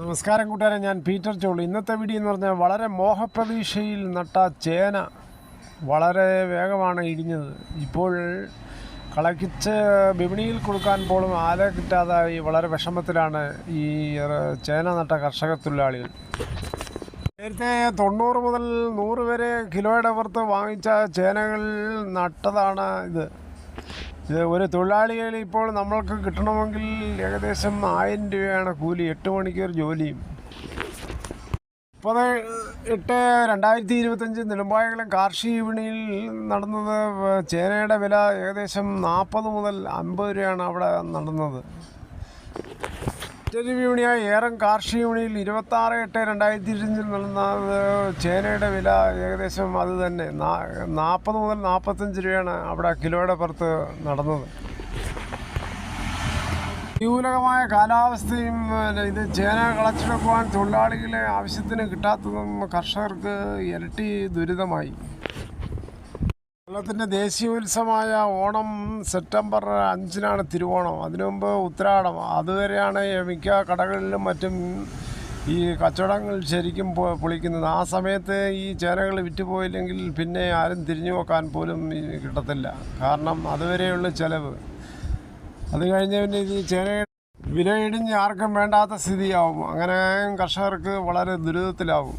നമസ്കാരം കൂട്ടുകാരെ ഞാൻ പീറ്റർ ചോളി. ഇന്നത്തെ വീഡിയോ എന്ന് പറഞ്ഞാൽ വളരെ മോഹപ്രതീക്ഷയിൽ നട്ട ചേന വളരെ വേഗമാണ് ഇടിഞ്ഞത്. ഇപ്പോൾ കളക്കിച്ച് വിപണിയിൽ കൊടുക്കാൻ പോലും ആല കിട്ടാതായി വളരെ വിഷമത്തിലാണ് ഈ ചേന നട്ട കർഷക തൊഴിലാളികൾ നേരത്തെ തൊണ്ണൂറ് മുതൽ നൂറ് വരെ കിലോയുടെ പുറത്ത് വാങ്ങിച്ച ചേനകൾ നട്ടതാണ് ഇത്. ഇത് ഒരു തൊഴിലാളികൾ ഇപ്പോൾ നമ്മൾക്ക് കിട്ടണമെങ്കിൽ ഏകദേശം ആയിരം രൂപയാണ് കൂലി. എട്ട് മണിക്കൂർ ജോലിയും. മുപ്പത് എട്ട് രണ്ടായിരത്തി ഇരുപത്തഞ്ച് നെടുമ്പായകുളം കാർഷിക വിപണിയിൽ നടന്നത് ചേനയുടെ വില ഏകദേശം നാൽപ്പത് മുതൽ അമ്പത് രൂപയാണ് അവിടെ നടന്നത്. മറ്റൊരു വിപണിയായ ഏറം കാർഷിക വിപണിയിൽ ഇരുപത്താറ് എട്ട് രണ്ടായിരത്തി ഇരുപത്തഞ്ചിൽ നടന്ന ചേനയുടെ വില ഏകദേശം അത് തന്നെ. നാൽപ്പത് മുതൽ നാൽപ്പത്തഞ്ച് രൂപയാണ് അവിടെ കിലോയുടെ പുറത്ത് നടന്നത്. ന്യൂനകമായ കാലാവസ്ഥയും പിന്നെ ഇത് ചേന കളച്ചെടുക്കുവാൻ തൊഴിലാളികളെ ആവശ്യത്തിന് കിട്ടാത്തതും കർഷകർക്ക് ഇരട്ടി ദുരിതമായി. കേരളത്തിന്റെ ദേശീയോത്സവമായ ഓണം സെപ്റ്റംബർ അഞ്ചിനാണ് തിരുവോണം. അതിനുമുമ്പ് ഉത്രാടം. അതുവരെയാണ് മിക്ക കടകളിലും മറ്റും ഈ കച്ചവടങ്ങൾ ശരിക്കും പൊളിക്കുന്നത്. ആ സമയത്ത് ഈ ചേനകൾ വിറ്റുപോയില്ലെങ്കിൽ പിന്നെ ആരും തിരിഞ്ഞു നോക്കാൻ പോലും കിട്ടത്തില്ല. കാരണം അതുവരെയുള്ള ചിലവ്. അത് കഴിഞ്ഞ് പിന്നെ ഈ ചേന വില ഇടിഞ്ഞ് ആർക്കും വേണ്ടാത്ത സ്ഥിതിയാവും. അങ്ങനെ കർഷകർക്ക് വളരെ ദുരിതത്തിലാവും.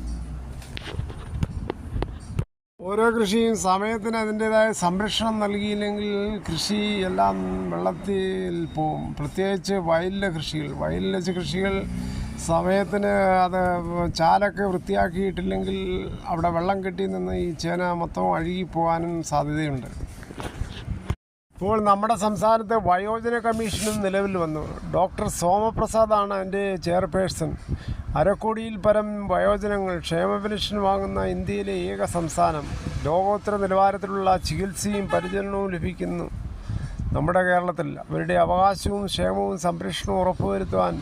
ഓരോ കൃഷിയും സമയത്തിന് അതിന്റെതായ സംരക്ഷണം നൽകിയില്ലെങ്കിൽ കൃഷി എല്ലാം വെള്ളത്തിൽ പോവും. പ്രത്യേകിച്ച് വയലിലെ കൃഷികൾ. വയലിലെ കൃഷികൾ സമയത്തിന് അത് ചാലൊക്കെ വൃത്തിയാക്കിയിട്ടില്ലെങ്കിൽ അവിടെ വെള്ളം കെട്ടി നിന്ന് ഈ ചേന മൊത്തം അഴുകി പോകാനും സാധ്യതയുണ്ട്. ഇപ്പോൾ നമ്മുടെ സംസ്ഥാനത്ത് വയോജന കമ്മീഷനും നിലവിൽ വന്നു. ഡോക്ടർ സോമപ്രസാദാണ് എന്റെ ചെയർപേഴ്സൺ. അരക്കോടിയിൽ പരം വയോജനങ്ങൾ ക്ഷേമ പെൻഷൻ വാങ്ങുന്ന ഇന്ത്യയിലെ ഏക സംസ്ഥാനം. ലോകോത്തര നിലവാരത്തിലുള്ള ചികിത്സയും പരിചരണവും ലഭിക്കുന്നു. നമ്മുടെ കേരളത്തിൽ അവരുടെ അവകാശവും ക്ഷേമവും സംരക്ഷണവും ഉറപ്പുവരുത്തുവാൻ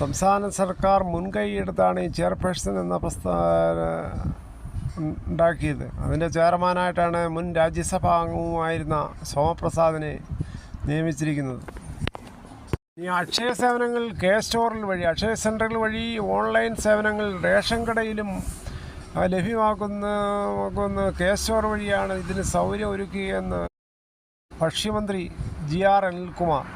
സംസ്ഥാന സർക്കാർ മുൻകൈയെടുത്താണ് ഈ ചെയർപേഴ്സൺ എന്ന പ്രസ്ഥാന ഉണ്ടാക്കിയത്. അതിന്റെ ചെയർമാനായിട്ടാണ് മുൻ രാജ്യസഭാംഗവുമായിരുന്ന സോമപ്രസാദിനെ നിയമിച്ചിരിക്കുന്നത്. ഈ അക്ഷയ സേവനങ്ങൾ കെ സ്റ്റോറിൽ വഴി അക്ഷയ സെന്ററുകൾ വഴി ഓൺലൈൻ സേവനങ്ങൾ റേഷൻ കടയിലും ലഭ്യമാക്കുന്ന കെ സ്റ്റോർ വഴിയാണ് ഇതിന് സൗകര്യം ഒരുക്കുകയെന്ന് ഭക്ഷ്യമന്ത്രി ജി ആർ അനിൽകുമാർ.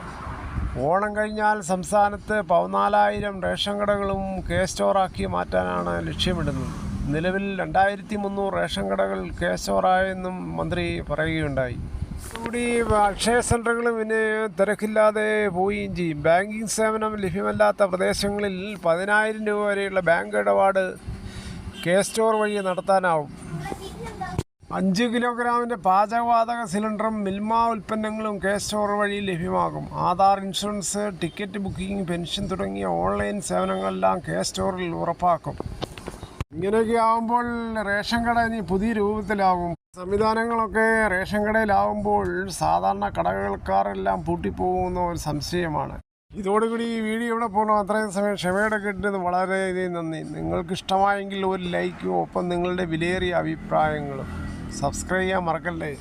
ഓണം കഴിഞ്ഞാൽ സംസ്ഥാനത്ത് പതിനാലായിരം റേഷൻ കടകളും കെ സ്റ്റോറാക്കി മാറ്റാനാണ് ലക്ഷ്യമിടുന്നത്. നിലവിൽ രണ്ടായിരത്തി മുന്നൂറ് റേഷൻ കടകൾ കെ സ്റ്റോറായെന്നും മന്ത്രി പറയുകയുണ്ടായി. കൂടി അക്ഷയ സെന്ററുകൾ പിന്നെ തിരക്കില്ലാതെ പോവുകയും ചെയ്യും. ബാങ്കിങ് സേവനം ലഭ്യമല്ലാത്ത പ്രദേശങ്ങളിൽ പതിനായിരം രൂപ വരെയുള്ള ബാങ്ക് ഇടപാട് കെ സ്റ്റോർ വഴി നടത്താനാവും. അഞ്ച് കിലോഗ്രാമിന്റെ പാചകവാതക സിലിണ്ടറും മിൽമ ഉൽപ്പന്നങ്ങളും കെ സ്റ്റോർ വഴി ലഭ്യമാകും. Aadhaar insurance ticket booking pension തുടങ്ങിയ ഓൺലൈൻ സേവനങ്ങളെല്ലാം കെ സ്റ്റോറിൽ ഉറപ്പാക്കും. ഇങ്ങനെയൊക്കെ ആകുമ്പോൾ റേഷൻ കട ഇനി പുതിയ രൂപത്തിലാകും സംവിധാനങ്ങളൊക്കെ റേഷൻ കടയിലാവുമ്പോൾ സാധാരണ കടകൾക്കാരെല്ലാം പൂട്ടിപ്പോകുന്ന ഒരു സംശയമാണ്. ഇതോടുകൂടി ഈ വീഡിയോ ഇവിടെ പോകണം അത്രയും സമയം ക്ഷമയോടെ കിട്ടുന്നത് വളരെയധികം നന്ദി. നിങ്ങൾക്കിഷ്ടമായെങ്കിൽ ഒരു ലൈക്കും ഒപ്പം നിങ്ങളുടെ വിലയേറിയ അഭിപ്രായങ്ങളും സബ്സ്ക്രൈബ് ചെയ്യാൻ മറക്കല്ലേ?